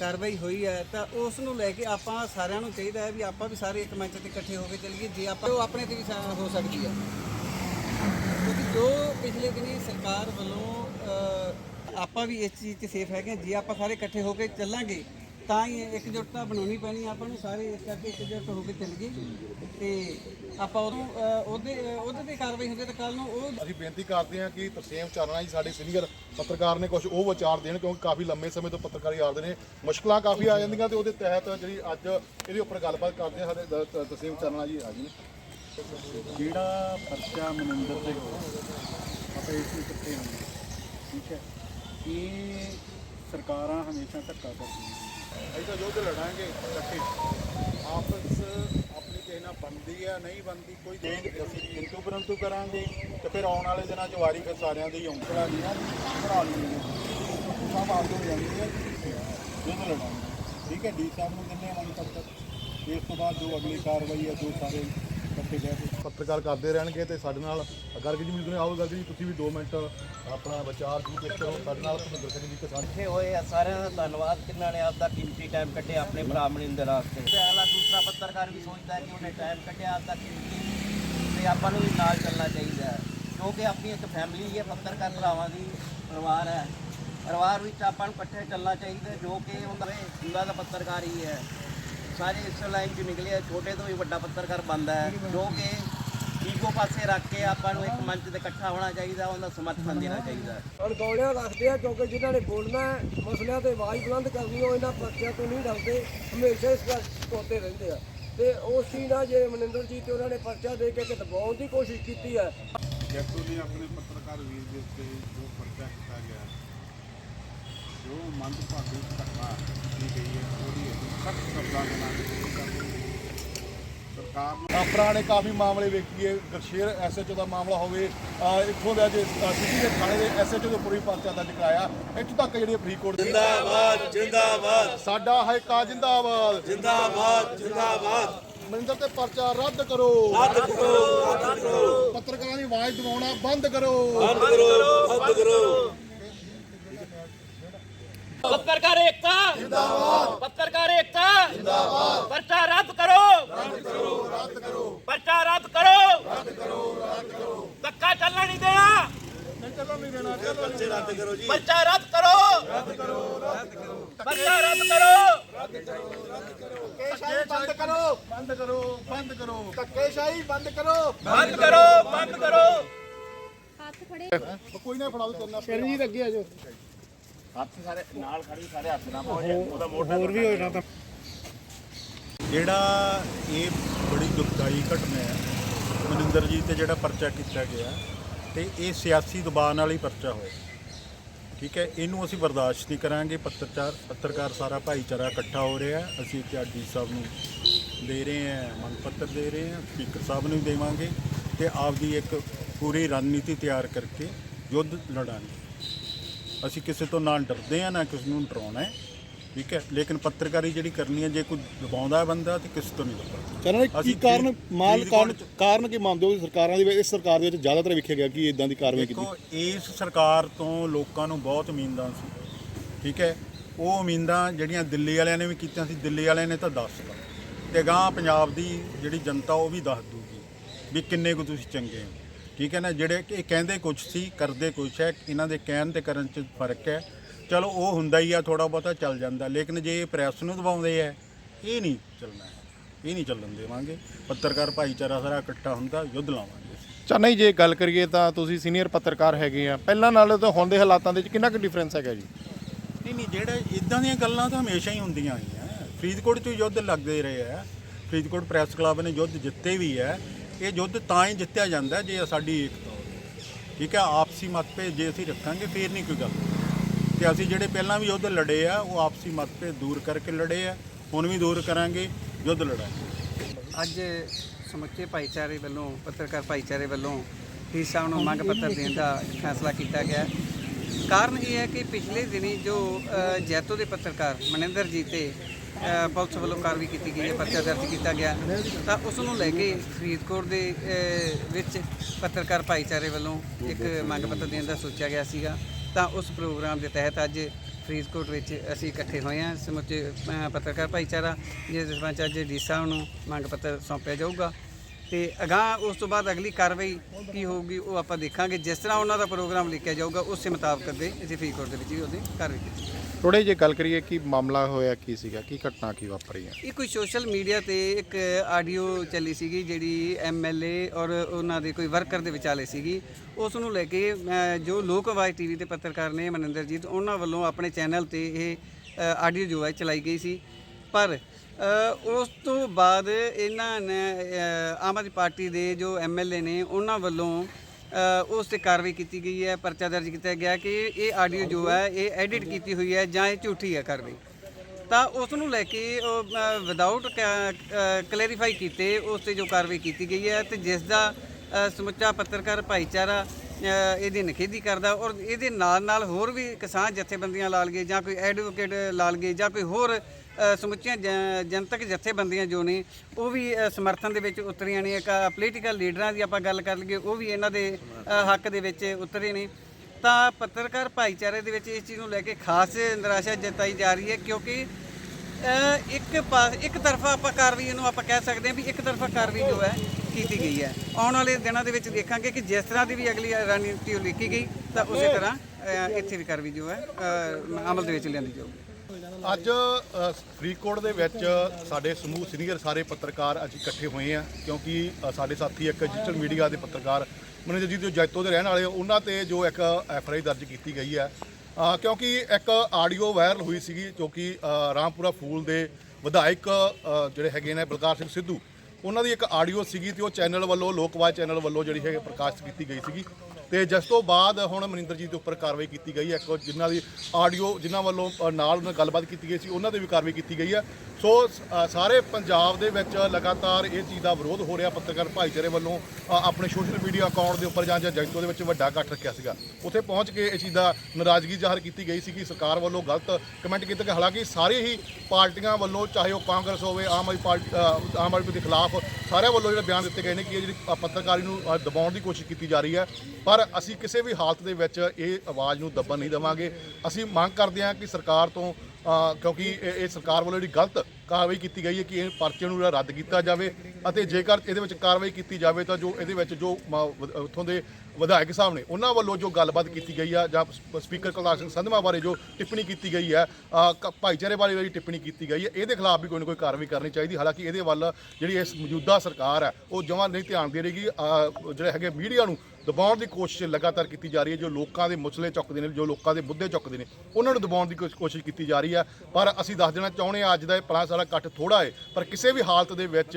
ਕਾਰਵਾਈ ਹੋਈ ਹੈ ਤਾਂ ਉਸ ਨੂੰ ਲੈ ਕੇ ਆਪਾਂ ਸਾਰਿਆਂ ਨੂੰ ਚਾਹੀਦਾ ਹੈ ਵੀ ਆਪਾਂ ਵੀ ਸਾਰੇ ਇੱਕ ਮੰਚ ਤੇ ਇਕੱਠੇ ਹੋ ਕੇ ਚੱਲੀਏ ਜੇ ਆਪਾਂ ਉਹ ਆਪਣੇ ਤੇ ਵੀ ਸਾ- ਹੋ ਸਕਦੀ ਹੈ ਕਿਉਂਕਿ ਜੋ ਪਿਛਲੇ ਦਿਨੀ ਸਰਕਾਰ ਵੱਲੋਂ ਅ, ਆਪਾਂ ਵੀ ਇਸ ਚੀਜ਼ 'ਚ ਸੇਫ ਹੈਗੇ ਹਾਂ। ਜੇ ਆਪਾਂ ਸਾਰੇ ਇਕੱਠੇ ਹੋ ਕੇ ਚੱਲਾਂਗੇ ਤਾਂ ਹੀ ਇਕਜੁੱਟਤਾ ਬਣਾਉਣੀ ਪੈਣੀ ਆਪਾਂ ਨੂੰ ਸਾਰੇ ਇਸ ਕਰਕੇ ਇਕਜੁੱਟ ਹੋ ਕੇ ਚੱਲੀਏ ਤੇ ਆਪਾਂ ਉਹਨੂੰ ਅ, ਉਹਦੇ ਉਹਦੇ ਤੇ ਕਾਰਵਾਈ ਹੁੰਦੀ ਤਾਂ ਕੱਲ ਨੂੰ ਉਹ ਅਸੀਂ ਬੇਨਤੀ ਕਰਦੇ ਹਾਂ ਕਿ ਤਰਸੇਮ ਚਾਰਨਾ ਜੀ ਸਾਡੇ ਸੀਨੀਅਰ ਪੱਤਰਕਾਰ ਨੇ ਕੁਝ ਉਹ ਵਿਚਾਰ ਦੇਣ ਕਿਉਂਕਿ ਕਾਫੀ ਲੰਮੇ ਸਮੇਂ ਤੋਂ ਪੱਤਰਕਾਰੀ ਆਰਦੇ ਨੇ। ਮੁਸ਼ਕਲਾਂ ਕਾਫੀ ਆ ਜਾਂਦੀਆਂ ਤੇ ਉਹਦੇ ਤਹਿਤ ਜਿਹੜੀ ਅੱਜ ਇਹਦੇ ਉੱਪਰ ਗੱਲਬਾਤ ਕਰਦੇ ਹਾਂ ਸਾਡੇ ਦ- ਤ- ਤਰਸੇਮ ਚਾਰਨਾ ਜੀ ਆ ਜੀ ਜਿਹੜਾ ਪਰਚਾ ਮਨਿੰਦਰ ਦੇ ਆਪਾਂ ਇਸ ਨੂੰ ਇਕੱਠੇ ਹੋਏ ਠੀਕ ਹੈ? ਇਹ ਸਰਕਾਰਾਂ ਹਮੇਸ਼ਾ ਧੱਕਾ ਕਰਦੀਆਂ ਅਸੀਂ ਤਾਂ ਯੁੱਧ ਲੜਾਂਗੇ ਇਕੱਠੇ। ਆਪਸ ਆਪਣੀ ਕਿਸੇ ਨਾਲ ਬਣਦੀ ਹੈ ਨਹੀਂ ਬਣਦੀ ਕੋਈ ਦੇਖ ਅਸੀਂ ਕਿੰਤੂ ਪਰੰਤੂ ਕਰਾਂਗੇ ਤੇ ਫਿਰ ਆਉਣ ਵਾਲੇ ਦਿਨਾਂ 'ਚ ਵਾਰੀ ਫਿਰ ਸਾਰਿਆਂ ਦੀ ਔਂਕੜਾ ਨਹੀਂ ਭਰਾ ਲਈ ਸਭ ਆਪ ਹੋ ਜਾਂਦੀ ਹੈ ਯੁੱਧ ਲੜਾਂਗੇ। ਠੀਕ ਹੈ ਡੀ ਸਾਹਿਬ ਨੂੰ ਦਿੰਦੇ ਹਾਂ ਮੰਗ ਪੱਤਰ ਇਸ ਤੋਂ ਬਾਅਦ ਜੋ ਅਗਲੀ ਕਾਰਵਾਈ ਹੈ ਜੋ ਸਾਰੇ ਇਕੱਠੇ ਬਹਿ ਕੇ ਪੱਤਰਕਾਰ ਕਰਦੇ ਰਹਿਣਗੇ ਤੇ ਸਾਡੇ ਨਾਲ ਗਰਗ ਜੀ ਮਿਲਦੇ ਨੇ ਆਓ ਗਰਗ ਜੀ ਤੁਸੀਂ ਵੀ 2 ਮਿੰਟ ਆਪਣਾ ਵਿਚਾਰ ਜੀ ਪੇਸ਼ ਕਰੋ। ਸਾਡੇ ਨਾਲ ਭੁਪਿੰਦਰ ਸਿੰਘ ਜੀ ਕਿਸਾਨ ਇਕੱਠੇ ਹੋਏ ਆ, ਸਾਰਿਆਂ ਦਾ ਧੰਨਵਾਦ। ਜਿਨ੍ਹਾਂ ਨੇ ਆਪਦਾ ਕੀਮਤੀ ਟਾਈਮ ਕੱਢਿਆ ਆਪਣੇ ਭਰਾ ਮਨਿੰਦਰ ਵਾਸਤੇ। ਤੇ ਅਗਲਾ ਦੂਸਰਾ ਪੱਤਰਕਾਰ ਵੀ ਸੋਚਦਾ ਕਿ ਉਹਨੇ ਟਾਈਮ ਕੱਢਿਆ ਆਪਦਾ ਕੀਮਤੀ। ਤੇ ਆਪਾਂ ਨੂੰ ਵੀ ਨਾਲ ਚੱਲਣਾ ਚਾਹੀਦਾ ਹੈ। ਕਿਉਂਕਿ ਆਪਣੀ ਇੱਕ ਫੈਮਿਲੀ ਹੈ, ਪੱਤਰਕਾਰ ਭਰਾਵਾਂ ਦੀ ਪਰਿਵਾਰ ਹੈ। ਪਰਿਵਾਰ ਵਿੱਚ ਆਪਾਂ ਨੂੰ ਇਕੱਠੇ ਚੱਲਣਾ ਚਾਹੀਦਾ ਜੋ ਕਿ ਹੁੰਦਾ ਹੈ ਹੁੰਦਾ ਦਾ ਪੱਤਰਕਾਰ ਹੀ ਹੈ। ਸਾਰੇ ਇਸ ਲਾਈਨ 'ਚ ਨਿਕਲੇ ਆ, ਛੋਟੇ ਤੋਂ ਵੀ ਵੱਡਾ ਪੱਤਰਕਾਰ ਬਣਦਾ ਹੈ। ਜੋ ਕਿ ਈਗੋ ਪਾਸੇ ਰੱਖ ਕੇ ਆਪਾਂ ਨੂੰ ਇੱਕ ਮੰਚ ਤੇ ਇਕੱਠਾ ਹੋਣਾ ਚਾਹੀਦਾ ਉਹਦਾ ਸਮਰਥਨ ਦੇਣਾ ਚਾਹੀਦਾ ਹੈ। ਅਣਗੌਲਿਆਂ ਰੱਖਦੇ ਆ ਕਿਉਂਕਿ ਜਿਨ੍ਹਾਂ ਨੇ ਬੋਲਣਾ ਹੈ, ਮਸਲਿਆਂ ਤੇ ਆਵਾਜ਼ ਬੁਲੰਦ ਕਰਨੀ ਉਹ ਇਹਨਾਂ ਪਰਚਿਆਂ ਤੋਂ ਨਹੀਂ ਡਰਦੇ। ਹਮੇਸ਼ਾ ਇਸ ਗੱਲ ਕੋਤੇ ਰਹਿੰਦੇ ਆ। ਤੇ ਉਸ ਚੀਜ਼ ਨਾਲ ਜੇ ਮਨਿੰਦਰ ਜੀ ਤੇ ਉਹਨਾਂ ਨੇ ਪਰਚਾ ਦੇ ਕੇ ਕਿ ਦਬਾਉਣ ਦੀ ਕੋਸ਼ਿਸ਼ ਕੀਤੀ ਹੈ। ਜੱਟੂ ਨੇ ਆਪਣੇ ਪੱਤਰਕਾਰ ਵੀਰ ਦੇ ਉੱਤੇ ਜੋ ਪਰਚਾ ਕੀਤਾ ਗਿਆ ਜੋ ਮੰਦਭਾਗੀ ਘਟਨਾ ਕੀਤੀ ਗਈ ਹੈ ਉਹਦੀ ਸਖਤ ਸ਼ਬਦਾਂ ਦੇ ਨਾਲ ਨਿਖੇਧ ਕਰਦੇ ਹਾਂ। ਸਰਕਾਰ ਨੂੰ ਆ ਪੁਰਾਣੇ ਕਾਫੀ ਮਾਮਲੇ ਵੇਖੀਏ ਗਰਸ਼ੇਰ ਐਸਐਚਓ ਦਾ ਮਾਮਲਾ ਹੋਵੇ ਇੱਥੋਂ ਦਾ ਜੇ ਸਿਟੀ ਦੇ ਥਾਣੇ ਦੇ ਐਸਐਚਓ ਦੇ ਪੂਰੀ ਪਰਚਾ ਦਰਜ ਕਰਾਇਆ। ਇੱਥੋਂ ਤੱਕ ਜਿਹੜੀ ਫਰੀਦਕੋਟ ਦੀ ਜਿੰਦਾਬਾਦ ਜਿੰਦਾਬਾਦ। ਸਾਡਾ ਹਾਈਕਾ ਜਿੰਦਾਬਾਦ। ਜਿੰਦਾਬਾਦ ਜਿੰਦਾਬਾਦ। ਮਨਿੰਦਰ ਤੇ ਪਰਚਾ ਰੱਦ ਕਰੋ। ਰੱਦ ਕਰੋ ਰੱਦ ਕਰੋ। ਪੱਤਰਕਾਰਾਂ ਦੀ ਆਵਾਜ਼ ਦਬਾਉਣਾ ਬੰਦ ਕਰੋ। ਬੰਦ ਕਰੋ ਬੰਦ ਕਰੋ। ਪੱਤਰਕਾਰ ਏਕਤਾ। ਜਿੰਦਾਬਾਦ। ਪੱਤਰਕਾਰ ਏਕਤਾ। ਜਿੰਦਾਬਾਦ। ਪਰਚਾ ਰੱਦ ਕਰੋ। ਰੱਦ ਕਰੋ ਰੱਦ ਕਰੋ। ਪਰਚਾ ਰੱਦ ਕਰੋ। ਰੱਦ ਕਰੋ ਰੱਦ ਕਰੋ। ਧੱਕਾ ਚੱਲਣ ਨਹੀਂ ਦੇਣਾ। ਬੱਚੇ ਰੱਦ ਕਰੋ ਜੀ। ਪਰਚਾ ਰੱਦ ਕਰੋ। ਰੱਦ ਕਰੋ ਰੱਦ ਕਰੋ। ਪਰਚਾ ਰੱਦ ਕਰੋ। ਧੱਕੇਸ਼ਾਹੀ ਬੰਦ ਕਰੋ। ਬੰਦ ਕਰੋ ਬੰਦ ਕਰੋ। ਧੱਕੇਸ਼ਾਹੀ ਬੰਦ ਕਰੋ। ਬੰਦ ਕਰੋ ਬੰਦ ਕਰੋ। ਹੱਥ ਖੜੇ। ਕੋਈ ਨਾ ਫੜਾ ਦੋ ਚੱਲਣਾ ਸ਼ਰਜੀਤ ਅੱਗੇ ਆ ਜਾਓ। ਜਿਹੜਾ ਇਹ ਬੜੀ ਦੁਖਦਾਈ ਘਟਨਾ ਹੈ ਮਨਿੰਦਰ ਜੀ ਤੇ ਜਿਹੜਾ ਪਰਚਾ ਕੀਤਾ ਗਿਆ ਤੇ ਇਹ ਸਿਆਸੀ ਦਬਾਅ ਨਾਲ ਹੀ ਪਰਚਾ ਹੋਇਆ। ਠੀਕ ਹੈ ਇਹਨੂੰ ਅਸੀਂ ਬਰਦਾਸ਼ਤ ਨਹੀਂ ਕਰਾਂਗੇ ਪੱਤਰਕਾਰ ਪੱਤਰਕਾਰ ਸਾਰਾ ਭਾਈਚਾਰਾ ਇਕੱਠਾ ਹੋ ਰਿਹਾ। ਅਸੀਂ ਇੱਥੇ ਡੀ ਸਾਹਿਬ ਨੂੰ ਦੇ ਰਹੇ ਹਾਂ ਮੰਗ ਪੱਤਰ ਦੇ ਰਹੇ ਹਾਂ ਸਪੀਕਰ ਸਾਹਿਬ ਨੂੰ ਵੀ ਦੇਵਾਂਗੇ ਤੇ ਆਪਦੀ ਇੱਕ ਪੂਰੀ ਰਣਨੀਤੀ ਤਿਆਰ ਕਰਕੇ ਯੁੱਧ ਲੜਾਂਗੇ। ਅਸੀਂ ਕਿਸੇ ਤੋਂ ਨਾ ਡਰਦੇ ਆ ਨਾ ਕਿਸੇ ਨੂੰ ਡਰਾਉਣਾ ਹੈ ਠੀਕ ਹੈ? ਲੇਕਿਨ ਪੱਤਰਕਾਰੀ ਜਿਹੜੀ ਕਰਨੀ ਹੈ ਜੇ ਕੋਈ ਦਬਾਉਂਦਾ ਹੈ ਬੰਦਾ ਤੇ ਕਿਸੇ ਤੋਂ ਨਹੀਂ ਦਬਾਉਂਦਾ। ਚਰਨ ਕੀ ਕਾਰਨ ਮਾਲ ਕਾਰਨ ਕਾਰਨ ਕੀ ਮੰਨਦੇ ਹੋ ਸਰਕਾਰਾਂ ਦੀ? ਇਸ ਸਰਕਾਰ ਦੇ ਵਿੱਚ ਜ਼ਿਆਦਾਤਰ ਵੇਖਿਆ ਗਿਆ ਕਿ ਇਦਾਂ ਦੀ ਕਾਰਵਾਈ ਕੀਤੀ। ਦੇਖੋ ਇਸ ਸਰਕਾਰ ਤੋਂ ਲੋਕਾਂ ਨੂੰ ਬਹੁਤ ਉਮੀਦਾਂ ਸੀ ਠੀਕ ਹੈ? ਉਹ ਉਮੀਦਾਂ ਜਿਹੜੀਆਂ ਦਿੱਲੀ ਵਾਲਿਆਂ ਨੇ ਵੀ ਕੀਤੀਆਂ ਸੀ ਦਿੱਲੀ ਵਾਲਿਆਂ ਨੇ ਤਾਂ ਦੱਸਤਾ ਤੇ ਗਾਂ ਪੰਜਾਬ ਦੀ ਜਿਹੜੀ ਜਨਤਾ ਉਹ ਵੀ ਦੱਸ ਦੂਗੀ ਵੀ ਕਿੰਨੇ ਕੁ ਤੁਸੀਂ ਚੰਗੇ ਹੋ। ਠੀਕ ਹੈ ਨਾ ਜਿਹੜੇ ਕਿ ਇਹ ਕਹਿੰਦੇ ਕੁਝ ਸੀ ਕਰਦੇ ਕੁਝ ਹੈ ਇਹਨਾਂ ਦੇ ਕਹਿਣ ਤੇ ਕਰਨ 'ਚ ਫ਼ਰਕ ਹੈ। ਚਲੋ ਉਹ ਹੁੰਦਾ ਹੀ ਆ ਥੋੜਾ ਬਹੁਤਾ ਚੱਲ ਜਾਂਦਾ ਲੇਕਿਨ ਜੇ ਇਹ ਪ੍ਰੈਸ ਨੂੰ ਦਬਾਉਂਦੇ ਆ ਇਹ ਨਹੀਂ ਚੱਲਣਾ ਇਹ ਨਹੀਂ ਚੱਲਣ ਦੇਵਾਂਗੇ। ਪੱਤਰਕਾਰ ਭਾਈਚਾਰਾ ਸਾਰਾ ਇਕੱਠਾ ਹੁੰਦਾ ਯੁੱਧ ਲਾਵਾਂਗੇ। ਚਾ ਨਹੀਂ ਜੇ ਗੱਲ ਕਰੀਏ ਤਾਂ ਤੁਸੀਂ ਸੀਨੀਅਰ ਪੱਤਰਕਾਰ ਹੈਗੇ ਆ ਪਹਿਲਾਂ ਨਾਲੋਂ ਤਾਂ ਹੁਣ ਦੇ ਹਾਲਾਤਾਂ ਦੇ ਵਿੱਚ ਕਿੰਨਾ ਕੁ ਡਿਫਰੈਂਸ ਹੈਗਾ ਜੀ? ਨਹੀਂ ਨਹੀਂ ਜਿਹੜੇ ਇਦਾਂ ਦੀਆਂ ਗੱਲਾਂ ਤਾਂ ਹਮੇਸ਼ਾ ਹੀ ਹੁੰਦੀਆਂ ਆਈਆਂ। ਫਰੀਦਕੋਟ 'ਚ ਯੁੱਧ ਲੱਗਦੇ ਰਹੇ ਆ। ਫਰੀਦਕੋਟ ਪ੍ਰੈਸ ਕਲੱਬ ਨੇ ਯੁੱਧ ਜਿੱਤੇ ਵੀ ਹੈ ਇਹ ਯੁੱਧ ਤਾਂ ਹੀ ਜਿੱਤਿਆ ਜਾਂਦਾ ਜੇ ਸਾਡੀ ਏਕਤਾ ਹੋਵੇ। ਠੀਕ ਹੈ, ਆਪਸੀ ਮਤਭੇਦ ਜੇ ਅਸੀਂ ਰੱਖਾਂਗੇ, ਫੇਰ ਨਹੀਂ ਕੋਈ ਗੱਲ। ਤੇ ਅਸੀਂ ਜਿਹੜੇ ਪਹਿਲਾਂ ਵੀ ਯੁੱਧ ਲੜੇ ਆ, ਉਹ ਆਪਸੀ ਮਤਭੇਦ ਦੂਰ ਕਰਕੇ ਲੜੇ ਆ, ਹੁਣ ਵੀ ਦੂਰ ਕਰਾਂਗੇ, ਯੁੱਧ ਲੜਾਂਗੇ। ਅੱਜ ਸਮੁੱਚੇ ਭਾਈਚਾਰੇ ਵੱਲੋਂ, ਪੱਤਰਕਾਰ ਭਾਈਚਾਰੇ ਵੱਲੋਂ ਡੀ ਸਾਹਿਬ ਨੂੰ ਮੰਗ ਪੱਤਰ ਦੇਣ ਦਾ ਫੈਸਲਾ ਕੀਤਾ ਗਿਆ। ਕਾਰਨ ਇਹ ਹੈ ਕਿ ਪਿਛਲੇ ਦਿਨੀ ਜੋ ਜੈਤੋ ਦੇ ਪੱਤਰਕਾਰ ਮਨਿੰਦਰ ਜੀ ਤੇ ਪੁਲਿਸ ਵੱਲੋਂ ਕਾਰਵਾਈ ਕੀਤੀ ਗਈ ਹੈ, ਪਰਚਾ ਦਰਜ ਕੀਤਾ ਗਿਆ। ਤਾਂ ਉਸ ਨੂੰ ਲੈ ਕੇ ਫਰੀਦਕੋਟ ਦੇ ਵਿੱਚ ਪੱਤਰਕਾਰ ਭਾਈਚਾਰੇ ਵੱਲੋਂ ਇੱਕ ਮੰਗ ਪੱਤਰ ਦੇਣ ਦਾ ਸੋਚਿਆ ਗਿਆ ਸੀਗਾ। ਤਾਂ ਉਸ ਪ੍ਰੋਗਰਾਮ ਦੇ ਤਹਿਤ ਅੱਜ ਫਰੀਦਕੋਟ ਵਿੱਚ ਅਸੀਂ ਇਕੱਠੇ ਹੋਏ ਹਾਂ। ਸਮੁੱਚੇ ਪੱਤਰਕਾਰ ਭਾਈਚਾਰਾ ਜਿਸ ਸਰਪੰਚ ਅੱਜ ਡੀ ਸਾਹਿਬ ਨੂੰ ਮੰਗ ਪੱਤਰ ਸੌਂਪਿਆ ਜਾਊਗਾ। ਤੇ ਅਗਾਂਹ ਉਸ ਤੋਂ ਬਾਅਦ ਅਗਲੀ ਕਾਰਵਾਈ ਕੀ ਹੋਊਗੀ, ਉਹ ਆਪਾਂ ਦੇਖਾਂਗੇ। ਜਿਸ ਤਰ੍ਹਾਂ ਉਹਨਾਂ ਦਾ ਪ੍ਰੋਗਰਾਮ ਲਿਖਿਆ ਜਾਊਗਾ, ਉਸੇ ਮੁਤਾਬਕ ਅੱਗੇ ਅਸੀਂ ਫਰੀਦਕੋਟ ਦੇ ਵਿੱਚ ਹੀ ਉਹਦੀ ਕਾਰਵਾਈ ਕੀਤੀ ਜਾਊਗੀ। ਥੋੜੇ ਜੇ ਗੱਲ ਕਰੀਏ ਕਿ ਮਾਮਲਾ ਹੋਇਆ ਕੀ ਸੀਗਾ ਕੀ ਘਟਨਾ ਕੀ ਵਾਪਰੀ ਹੈ? ਇਹ ਕੋਈ ਸੋਸ਼ਲ ਮੀਡੀਆ ਤੇ ਇੱਕ ਆਡੀਓ ਚੱਲੀ ਸੀਗੀ ਜਿਹੜੀ ਐਮਐਲਏ ਔਰ ਉਹਨਾਂ ਦੇ ਕੋਈ ਵਰਕਰ ਦੇ ਵਿਚਾਲੇ ਸੀਗੀ। ਉਸ ਨੂੰ ਲੈ ਕੇ ਅ, ਜੋ ਲੋਕ ਆਵਾਜ਼ ਟੀਵੀ ਤੇ ਪੱਤਰਕਾਰ ਨੇ ਮਨਿੰਦਰਜੀਤ ਉਹਨਾਂ ਵੱਲੋਂ ਆਪਣੇ ਚੈਨਲ ਤੇ ਇਹ ਆਡੀਓ ਜੋ ਹੈ ਚਲਾਈ ਗਈ ਸੀ। ਪਰ ਅ, ਉਸ ਤੋਂ ਬਾਅਦ ਇਹਨਾਂ ਨੇ ਅ, ਆਮ ਆਦਮੀ ਪਾਰਟੀ ਦੇ ਜੋ ਐਮਐਲਏ ਨੇ ਉਹਨਾਂ ਵੱਲੋਂ ਉਸ ਤੇ ਕਾਰਵਾਈ ਕੀਤੀ ਗਈ ਹੈ, ਪਰਚਾ ਦਰਜ ਕੀਤਾ ਗਿਆ ਕਿ ਇਹ ਆਡੀਓ ਜੋ ਹੈ, ਇਹ ਐਡਿਟ ਕੀਤੀ ਹੋਈ ਹੈ ਜਾਂ ਇਹ ਝੂਠੀ ਹੈ ਕਾਰਵਾਈ। ਤਾਂ ਉਸ ਨੂੰ ਲੈ ਕੇ ਵਿਦਆਊਟ ਕਲੈਰੀਫਾਈ ਕੀਤੇ, ਉਸ ਤੇ ਜੋ ਕਾਰਵਾਈ ਕੀਤੀ ਗਈ ਹੈ ਤੇ ਜਿਸ ਦਾ ਸਮੁੱਚਾ ਪੱਤਰਕਾਰ ਭਾਈਚਾਰਾ ਇਹਦੀ ਨਿਖੇਧੀ ਕਰਦਾ ਔਰ ਇਹਦੇ ਨਾਲ ਨਾਲ ਹੋਰ ਵੀ ਕਿਸਾਨ ਜਥੇਬੰਦੀਆਂ ਲਾਲ ਗਏ ਜਾਂ ਕੋਈ ਐਡਵੋਕੇਟ ਲਾਲ ਗਏ ਜਾਂ ਕੋਈ ਹੋਰ ਸਮੁੱਚੀਆਂ ਜਨਤਕ ਜਥੇਬੰਦੀਆਂ ਜੋ ਨੇ, ਉਹ ਵੀ ਸਮਰਥਨ ਦੇ ਵਿੱਚ ਉਤਰੀਆਂ ਨੇ। ਇੱਕ ਪੋਲੀਟੀਕਲ ਲੀਡਰਾਂ ਦੀ ਆਪਾਂ ਗੱਲ ਕਰ ਲਈਏ, ਉਹ ਵੀ ਇਹਨਾਂ ਦੇ ਹੱਕ ਦੇ ਵਿੱਚ ਉਤਰੇ ਨੇ। ਤਾਂ ਪੱਤਰਕਾਰ ਭਾਈਚਾਰੇ ਦੇ ਵਿੱਚ ਇਸ ਚੀਜ਼ ਨੂੰ ਲੈ ਕੇ ਖਾਸ ਨਿਰਾਸ਼ਾ ਜਤਾਈ ਜਾ ਰਹੀ ਹੈ, ਕਿਉਂਕਿ ਇੱਕ ਪਾਸ ਇੱਕ ਤਰਫਾ ਆਪਾਂ ਕਾਰਵਾਈ ਨੂੰ ਆਪਾਂ ਕਹਿ ਸਕਦੇ ਹਾਂ ਵੀ ਇੱਕ ਤਰਫਾ ਕਾਰਵਾਈ ਜੋ ਹੈ, ਕੀਤੀ ਗਈ ਹੈ। ਆਉਣ ਵਾਲੇ ਦਿਨਾਂ ਦੇ ਵਿੱਚ ਦੇਖਾਂਗੇ ਕਿ ਜਿਸ ਤਰ੍ਹਾਂ ਦੀ ਵੀ ਅਗਲੀ ਰਣਨੀਤੀ ਉਹ ਲਿਖੀ ਗਈ, ਤਾਂ ਉਸੇ ਤਰ੍ਹਾਂ ਇੱਥੇ ਵੀ ਕਾਰਵਾਈ ਜੋ ਹੈ ਅਮਲ ਦੇ ਵਿੱਚ ਲਿਆਂਦੀ ਜਾਊਗੀ। ਅੱਜ ਫਰੀਦਕੋਟ ਦੇ ਵਿੱਚ ਸਾਡੇ ਸਮੂਹ ਸੀਨੀਅਰ ਸਾਰੇ ਪੱਤਰਕਾਰ ਅੱਜ ਇਕੱਠੇ ਹੋਏ ਆ, ਕਿਉਂਕਿ ਸਾਡੇ ਸਾਥੀ ਇੱਕ ਡਿਜੀਟਲ ਮੀਡੀਆ ਦੇ ਪੱਤਰਕਾਰ ਮਨਿੰਦਰ ਜੀ, ਜੋ ਜੈਤੋ ਦੇ ਰਹਿਣ ਵਾਲੇ ਉਹਨਾਂ ਤੇ ਜੋ ਇੱਕ ਐਫ ਆਈ ਦਰਜ ਕੀਤੀ ਗਈ ਹੈ ਕਿਉਂਕਿ ਇੱਕ ਆਡੀਓ ਵਾਇਰਲ ਹੋਈ ਸੀਗੀ, ਜੋ ਕਿ ਰਾਮਪੁਰਾ ਫੂਲ ਦੇ ਵਿਧਾਇਕ ਜਿਹੜੇ ਹੈਗੇ ਨੇ ਬਲਕਾਰ ਸਿੰਘ ਸਿੱਧੂ, ਉਹਨਾਂ ਦੀ ਇੱਕ ਆਡੀਓ ਸੀਗੀ ਤੇ ਉਹ ਚੈਨਲ ਵੱਲੋਂ ਲੋਕਵਾਦ ਚੈਨਲ ਵੱਲੋਂ ਜਿਹੜੀ ਹੈ ਪ੍ਰਕਾਸ਼ਿਤ ਕੀਤੀ ਗਈ ਸੀਗੀ। ਤੇ ਜਿਸ ਤੋਂ ਬਾਅਦ ਹੁਣ ਮਨਿੰਦਰ ਜੀ ਦੇ ਉੱਪਰ ਕਾਰਵਾਈ ਕੀਤੀ ਗਈ ਹੈ। ਇੱਕ ਜਿਨ੍ਹਾਂ ਦੀ ਆਡੀਓ ਜਿਨ੍ਹਾਂ ਵੱਲੋਂ ਨਾਲ ਉਹਨਾਂ ਗੱਲਬਾਤ ਕੀਤੀ ਗਈ ਸੀ ਉਹਨਾਂ ਤੇ ਵੀ ਕਾਰਵਾਈ ਕੀਤੀ ਗਈ ਹੈ। ਸੋ ਅ, ਸਾਰੇ ਪੰਜਾਬ ਦੇ ਵਿੱਚ ਲਗਾਤਾਰ ਇਹ ਚੀਜ਼ ਦਾ ਵਿਰੋਧ ਹੋ ਰਿਹਾ। ਪੱਤਰਕਾਰ ਭਾਈਚਾਰੇ ਵੱਲੋਂ ਆਪਣੇ ਸੋਸ਼ਲ ਮੀਡੀਆ ਅਕਾਊਂਟ ਦੇ ਉੱਪਰ ਜਾਂ ਜਾਂ ਦੇ ਵਿੱਚ ਵੱਡਾ ਇਕੱਠ ਰੱਖਿਆ ਸੀਗਾ। ਉੱਥੇ ਪਹੁੰਚ ਕੇ ਇਹ ਚੀਜ਼ ਦਾ ਨਾਰਾਜ਼ਗੀ ਜ਼ਾਹਰ ਕੀਤੀ ਗਈ ਸੀ ਕਿ ਸਰਕਾਰ ਵੱਲੋਂ ਗਲਤ ਕਮੈਂਟ ਕੀਤੇ ਗਏ। ਹਾਲਾਂਕਿ ਸਾਰੇ ਹੀ ਪਾਰਟੀਆਂ ਵੱਲੋਂ ਚਾਹੇ ਉਹ ਕਾਂਗਰਸ ਹੋਵੇ ਆਮ ਆਦਮੀ ਪਾਰਟੀ ਆਮ ਆਦਮੀ ਦੇ ਖਿਲਾਫ ਸਾਰਿਆਂ ਵੱਲੋਂ ਜਿਹੜੇ ਬਿਆਨ ਦਿੱਤੇ ਗਏ ਨੇ ਕਿ ਇਹ ਜਿਹੜੀ ਪੱਤਰਕਾਰੀ ਨੂੰ ਅ, ਦਬਾਉਣ ਦੀ ਕੋਸ਼ਿਸ਼ ਕੀਤੀ ਜਾ ਰਹੀ ਹੈ। ਪਰ ਅਸੀਂ ਕਿਸੇ ਵੀ ਹਾਲਤ ਦੇ ਵਿੱਚ ਇਹ ਆਵਾਜ਼ ਨੂੰ ਦੱਬਣ ਨਹੀਂ ਦੇਵਾਂਗੇ। ਅਸੀਂ ਮੰਗ ਕਰਦੇ ਹਾਂ ਕਿ ਸਰਕਾਰ ਤੋਂ ਕਿਉਂਕਿ ਇਹ ਇਹ ਸਰਕਾਰ ਵੱਲੋਂ ਜਿਹੜੀ ਗਲਤ ਕਾਰਵਾਈ ਕੀਤੀ ਗਈ ਹੈ ਕਿ ਇਹ ਪਰਚੇ ਨੂੰ ਜਿਹੜਾ ਰੱਦ ਕੀਤਾ ਜਾਵੇ ਅਤੇ ਜੇਕਰ ਇਹਦੇ ਵਿੱਚ ਕਾਰਵਾਈ ਕੀਤੀ ਜਾਵੇ ਤਾਂ ਜੋ ਇਹਦੇ ਵਿੱਚ ਜੋ ਮ- ਵ- ਉੱਥੋਂ ਦੇ ਵਿਧਾਇਕ ਸਾਹਿਬ ਨੇ ਉਹਨਾਂ ਵੱਲੋਂ ਜੋ ਗੱਲਬਾਤ ਕੀਤੀ ਗਈ ਆ ਜਾਂ ਸਪ- ਸਪੀਕਰ ਕੁਲਤਾਰ ਸਿੰਘ ਸੰਧਵਾ ਬਾਰੇ ਜੋ ਟਿੱਪਣੀ ਕੀਤੀ ਗਈ ਹੈ ਅ, ਕ- ਭਾਈਚਾਰੇ ਬਾਰੇ ਜਿਹੜੀ ਟਿੱਪਣੀ ਕੀਤੀ ਗਈ ਹੈ ਇਹਦੇ ਖਿਲਾਫ ਵੀ ਕੋਈ ਨਾ ਕੋਈ ਕਾਰਵਾਈ ਕਰਨੀ ਚਾਹੀਦੀ ਹਾਲਾਂਕਿ ਇਹਦੇ ਵੱਲ ਜਿਹੜੀ ਇਸ ਮੌਜੂਦਾ ਸਰਕਾਰ ਹੈ ਉਹ ਜਮਾਂ ਨਹੀਂ ਧਿਆਨ ਦੇ ਰਹੀਗੀ ਅ, ਜਿਹੜੇ ਹੈਗੇ ਮੀਡੀਆ ਨੂੰ ਦਬਾਉਣ ਦੀ ਕੋਸ਼ਿਸ਼ ਲਗਾਤਾਰ ਕੀਤੀ ਜਾ ਰਹੀ ਹੈ, ਜੋ ਲੋਕਾਂ ਦੇ ਮੁਸਲੇ ਚੁੱਕਦੇ ਨੇ, ਜੋ ਲੋਕਾਂ ਦੇ ਮੁੱਦੇ ਚੁੱਕਦੇ ਨੇ, ਉਹਨਾਂ ਨੂੰ ਦਬਾਉਣ ਦੀ ਕੋਸ਼ਿਸ਼ ਕੀਤੀ ਜਾ ਰਹੀ ਹੈ। ਪਰ ਅਸੀਂ ਦੱਸ ਦੇਣਾ ਚਾਹੁੰਦੇ ਹਾਂ, ਅੱਜ ਦਾ ਇਹ ਪਲਾ ਸਾਰਾ ਇਕੱਠ ਥੋੜਾ ਹੈ, ਪਰ ਕਿਸੇ ਵੀ ਹਾਲਤ ਦੇ ਵਿੱਚ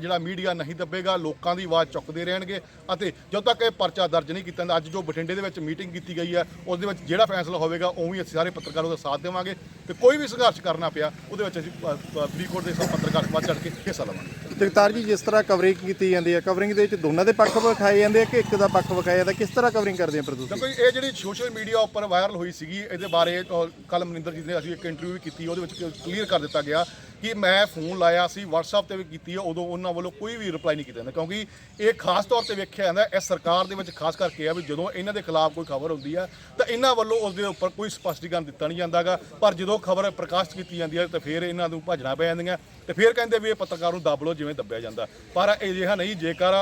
ਜਿਹੜਾ ਮੀਡੀਆ ਨਹੀਂ ਦੱਬੇਗਾ, ਲੋਕਾਂ ਦੀ ਆਵਾਜ਼ ਚੁੱਕਦੇ ਰਹਿਣਗੇ ਅਤੇ ਜਦੋਂ ਤੱਕ ਇਹ ਪਰਚਾ ਦਰਜ ਨਹੀਂ ਕੀਤਾ ਜਾਂਦਾ, ਅੱਜ ਜੋ ਬਠਿੰਡੇ ਦੇ ਵਿੱਚ ਮੀਟਿੰਗ ਕੀਤੀ ਗਈ ਹੈ, ਉਸ ਦੇ ਵਿੱਚ ਜਿਹੜਾ ਫੈਸਲਾ ਹੋਵੇਗਾ, ਉਵੇਂ ਅਸੀਂ ਸਾਰੇ ਪੱਤਰਕਾਰਾਂ ਦਾ ਸਾਥ ਦੇਵਾਂਗੇ ਤੇ ਕੋਈ ਵੀ ਸੰਘਰਸ਼ ਕਰਨਾ ਪਿਆ, ਉਹਦੇ ਵਿੱਚ ਅਸੀਂ ਫਰੀਦਕੋਟ ਦੇ ਸਭ ਪੱਤਰਕਾਰ ਵੱਧ ਚੜ੍ਹ ਕੇ ਹਿੱਸਾ ਲਵਾਂਗੇ। ਜਗਤਾਰ ਜੀ ਜਿਸ ਤਰ੍ਹਾਂ ਕਵਰਿੰਗ ਕੀਤੀ ਜਾਂਦੀ ਹੈ ਕਵਰਿੰਗ ਦੇ ਵਿੱਚ ਦੋਨਾਂ ਦੇ ਪੱਖ ਵਿਖਾਏ ਜਾਂਦੇ ਆ ਕਿ ਇੱਕ ਦਾ ਪੱਖ ਵਿਖਾਇਆ ਜਾਂਦਾ? ਕਿਸ ਤਰ੍ਹਾਂ ਕਵਰਿੰਗ ਕਰਦੇ ਆ ਪਰ ਤੁਸੀਂ? ਦੇਖੋ ਜੀ, ਇਹ ਜਿਹੜੀ ਸੋਸ਼ਲ ਮੀਡੀਆ ਉੱਪਰ ਵਾਇਰਲ ਹੋਈ ਸੀਗੀ ਇਹਦੇ ਬਾਰੇ ਕੱਲ ਮਨਿੰਦਰ ਜੀ ਨੇ ਅਸੀਂ ਇੱਕ ਇੰਟਰਵਿਊ ਵੀ ਕੀਤੀ ਉਹਦੇ ਵਿੱਚ ਕਲੀਅਰ ਕਰ ਦਿੱਤਾ ਗਿਆ ਕਿ ਮੈਂ ਫੋਨ ਲਾਇਆ ਸੀ, WhatsApp ਤੇ ਵੀ ਕੀਤੀ ਹੈ ਉਦੋਂ ਉਹਨਾਂ ਵੱਲੋਂ ਕੋਈ ਵੀ ਰਿਪਲਾਈ ਨਹੀਂ ਕੀਤਾ ਜਾਂਦਾ। ਕਿਉਂਕਿ ਇਹ ਖਾਸ ਤੌਰ ਤੇ ਵੇਖਿਆ ਜਾਂਦਾ ਇਸ ਸਰਕਾਰ ਦੇ ਵਿੱਚ ਖਾਸ ਕਰਕੇ ਆ ਵੀ ਜਦੋਂ ਇਹਨਾਂ ਦੇ ਖਿਲਾਫ ਕੋਈ ਖਬਰ ਹੁੰਦੀ ਆ, ਤਾਂ ਇਹਨਾਂ ਵੱਲੋਂ ਉਸ ਦੇ ਉੱਪਰ ਕੋਈ ਸਪਸ਼ਟੀਕਰਨ ਦਿੱਤਾ ਨਹੀਂ ਜਾਂਦਾਗਾ। ਪਰ ਜਦੋਂ ਖਬਰ ਪ੍ਰਕਾਸ਼ਿਤ ਕੀਤੀ ਜਾਂਦੀ ਹੈ ਤਾਂ ਫਿਰ ਇਹਨਾਂ ਨੂੰ ਭੱਜਣਾ ਪੈ ਜਾਂਦੀਆਂ, ਤੇ ਫਿਰ ਕਹਿੰਦੇ ਵੀ ਇਹ ਪੱਤਰਕਾਰ ਨੂੰ ਦੱਬ ਲਓ ਜਿਵੇਂ ਦੱਬਿਆ ਜਾਂਦਾ। ਪਰ ਇਹ ਜਿਹਾ ਨਹੀਂ, ਜੇਕਰ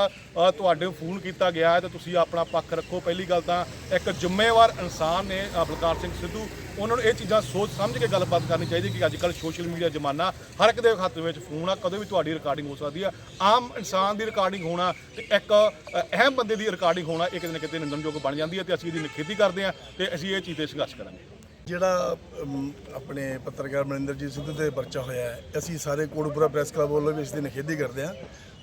ਤੁਹਾਡੇ ਫੋਨ ਕੀਤਾ ਗਿਆ ਹੈ, ਤਾਂ ਤੁਸੀਂ ਆਪਣਾ ਪੱਖ ਰੱਖੋ। ਪਹਿਲੀ ਗੱਲ ਤਾਂ ਇੱਕ ਜ਼ਿੰਮੇਵਾਰ ਇਨਸਾਨ ਨੇ ਬਲਕਾਰ ਸਿੰਘ ਸਿੱਧੂ ਉਹਨਾਂ ਨੂੰ ਇਹ ਚੀਜ਼ਾਂ ਸੋਚ ਸਮਝ ਕੇ ਗੱਲਬਾਤ ਕਰਨੀ ਚਾਹੀਦੀ ਕਿ ਅੱਜ ਕੱਲ੍ਹ ਸੋਸ਼ਲ ਮੀਡੀਆ ਜ਼ਮਾਨਾ ਹਰ ਇੱਕ ਦੇ ਹੱਥ ਵਿੱਚ ਫੋਨ ਆ, ਕਦੇ ਵੀ ਤੁਹਾਡੀ ਰਿਕਾਰਡਿੰਗ ਹੋ ਸਕਦੀ ਆ। ਆਮ ਇਨਸਾਨ ਦੀ ਰਿਕਾਰਡਿੰਗ ਹੋਣਾ ਤੇ ਇੱਕ ਅਹਿਮ ਬੰਦੇ ਦੀ ਰਿਕਾਰਡਿੰਗ ਹੋਣਾ ਇਹ ਕਿਤੇ ਨਾ ਕਿਤੇ ਨਿੰਦਣਯੋਗ ਬਣ ਜਾਂਦੀ ਹੈ ਤੇ ਅਸੀਂ ਇਹਦੀ ਨਿਖੇਧੀ ਕਰਦੇ ਹਾਂ ਤੇ ਅਸੀਂ ਇਹ ਚੀਜ਼ ਤੇ ਸੰਘਰਸ਼ ਕਰਾਂਗੇ। ਜਿਹੜਾ ਆਪਣੇ ਪੱਤਰਕਾਰ ਮਨਿੰਦਰਜੀਤ ਸਿੱਧੂ ਤੇ ਪਰਚਾ ਹੋਇਆ ਹੈ, ਅਸੀਂ ਸਾਰੇ ਕੋਟਪੁਰਾ ਪ੍ਰੈਸ ਕਲੱਬ ਵੱਲੋਂ ਵੀ ਇਸ ਦੀ ਨਿਖੇਧੀ ਕਰਦੇ ਹਾਂ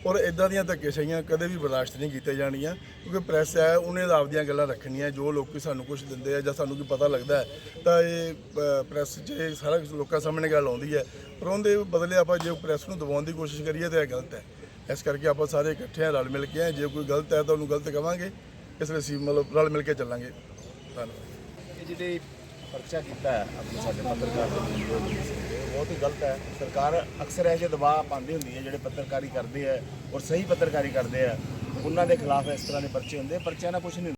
ਔਰ ਇਦਾਂ ਦੀਆਂ ਧੱਕੇਸ਼ਾਹੀਆਂ ਕਦੇ ਵੀ ਬਰਦਾਸ਼ਤ ਨਹੀਂ ਕੀਤੀਆਂ ਜਾਣੀਆਂ ਕਿਉਂਕਿ ਪ੍ਰੈਸ ਹੈ ਉਹਨੇ ਆਪਦੀਆਂ ਗੱਲਾਂ ਰੱਖਣੀਆਂ ਜੋ ਲੋਕ ਸਾਨੂੰ ਕੁਝ ਦਿੰਦੇ ਆ ਜਾਂ ਸਾਨੂੰ ਕੋਈ ਪਤਾ ਲੱਗਦਾ ਤਾਂ ਇਹ ਅ, ਪ੍ਰੈਸ 'ਚ ਸਾਰਾ ਕੁਝ ਲੋਕਾਂ ਸਾਹਮਣੇ ਗੱਲ ਆਉਂਦੀ ਹੈ। ਪਰ ਉਹਦੇ ਬਦਲੇ ਆਪਾਂ ਜੇ ਪ੍ਰੈਸ ਨੂੰ ਦਬਾਉਣ ਦੀ ਕੋਸ਼ਿਸ਼ ਕਰੀਏ ਤਾਂ ਇਹ ਗਲਤ ਹੈ। ਇਸ ਕਰਕੇ ਆਪਾਂ ਸਾਰੇ ਇਕੱਠੇ ਹਾਂ ਰਲ ਮਿਲ ਕੇ ਹਾਂ ਜੇ ਕੋਈ ਗਲਤ ਹੈ ਤਾਂ ਉਹਨੂੰ ਗਲਤ ਕਵਾਂਗੇ ਇਸ ਲਈ ਅਸੀਂ ਮਤਲਬ ਰਲ ਮਿਲ ਕੇ ਚੱਲਾਂਗੇ। ਧੰਨਵਾਦ। ਜਿਹੜੇ ਪਰਚਾ ਕੀਤਾ ਹੈ ਆਪਣੇ ਸਾਡੇ ਪੱਤਰਕਾਰ ਦੇ ਬਹੁਤ ਹੀ ਗਲਤ ਹੈ। ਸਰਕਾਰ ਅਕਸਰ ਇਹ ਜਿਹੇ ਦਬਾਅ ਪਾਉਂਦੀ ਹੁੰਦੀ ਹੈ, ਜਿਹੜੇ ਪੱਤਰਕਾਰੀ ਕਰਦੇ ਆ ਔਰ ਸਹੀ ਪੱਤਰਕਾਰੀ ਕਰਦੇ ਆ ਉਹਨਾਂ ਦੇ ਖਿਲਾਫ ਇਸ ਤਰ੍ਹਾਂ ਦੇ ਪਰਚੇ ਹੁੰਦੇ, ਪਰਚਿਆਂ ਨਾਲ ਕੁਝ ਨਹੀਂ